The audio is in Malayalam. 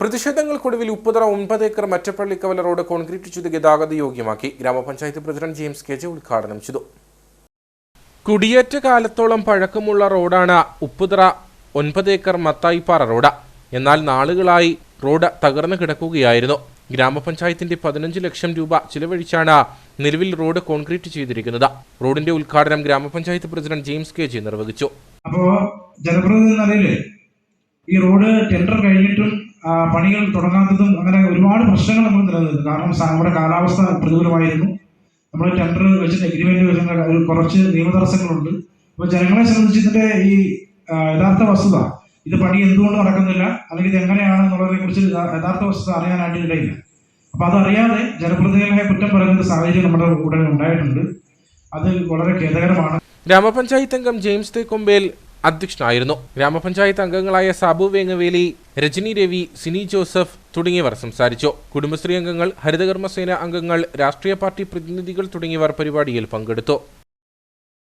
പ്രതിഷേധങ്ങൾക്കൊടുവിൽ ഉപ്പുതറ ഒൻപത് ഏക്കർ മറ്റപ്പള്ളി കവല റോഡ് കോൺക്രീറ്റ് ചെയ്ത് ഗതാഗത യോഗ്യമാക്കി. ഗ്രാമപഞ്ചായത്ത് പ്രസിഡന്റ് ജെയിംസ് കെ ജെ ഉദ്ഘാടനം ചെയ്തു. കുടിയേറ്റ കാലത്തോളം പഴക്കമുള്ള റോഡാണ് ഉപ്പുതറ ഒൻപത് ഏക്കർ മത്തായിപ്പാറ റോഡ്. എന്നാൽ നാളുകളായി റോഡ് തകർന്നു കിടക്കുകയായിരുന്നു. ഗ്രാമപഞ്ചായത്തിന്റെ പതിനഞ്ച് ലക്ഷം രൂപ ചിലവഴിച്ചാണ് നിലവിൽ റോഡ് കോൺക്രീറ്റ് ചെയ്തിരിക്കുന്നത്. റോഡിന്റെ ഉദ്ഘാടനം ഗ്രാമപഞ്ചായത്ത് പ്രസിഡന്റ് ജെയിംസ് കെ ജെ നിർവഹിച്ചു. അപ്പോ ജനപ്രതിനിധി ഈ റോഡ് ടെൻഡർ കഴിഞ്ഞിട്ടും പണികൾ തുടങ്ങാത്തതും അങ്ങനെ ഒരുപാട് പ്രശ്നങ്ങൾ നമ്മൾ നിലനിൽക്കുന്നു കാരണം നമ്മുടെ കാലാവസ്ഥ പ്രതികൂലമായിരുന്നു. നമ്മൾ ടെൻഡർ വെച്ചിട്ട് എഗ്രിമെന്റ് വെച്ചിട്ട് ഒരു കുറച്ച് നിയമതടസ്സങ്ങളുണ്ട് അപ്പോൾ ജനങ്ങളെ സംബന്ധിച്ച് ഇതിന്റെ ഈ യഥാർത്ഥ വസ്തുത ഇത് പണി എന്തുകൊണ്ട് നടക്കുന്നില്ല അല്ലെങ്കിൽ ഇത് എങ്ങനെയാണ് എന്നുള്ളതിനെ കുറിച്ച് യഥാർത്ഥ വസ്തുത അറിയാനായിട്ട് ഇടയില്ല അപ്പൊ അതറിയാതെ ജനപ്രതിനിധികളെ കുറ്റം പറയുന്ന സാഹചര്യം നമ്മുടെ കൂടെ ഉണ്ടായിട്ടുണ്ട്. അത് വളരെ ഖേദകരമാണ്. ഗ്രാമപഞ്ചായത്ത് അംഗം ജെയിംസ് തേക്കൊമ്പേൽ അധ്യക്ഷനായിരുന്നു. ഗ്രാമപഞ്ചായത്ത് അംഗങ്ങളായ സാബു വേങ്ങവേലി രജനി രവി സിനി ജോസഫ് തുടങ്ങിയവർ സംസാരിച്ചു. കുടുംബശ്രീ അംഗങ്ങൾ ഹരിതകർമ്മസേന അംഗങ്ങൾ രാഷ്ട്രീയ പാർട്ടി പ്രതിനിധികൾ തുടങ്ങിയവർ പരിപാടിയിൽ പങ്കെടുത്തു.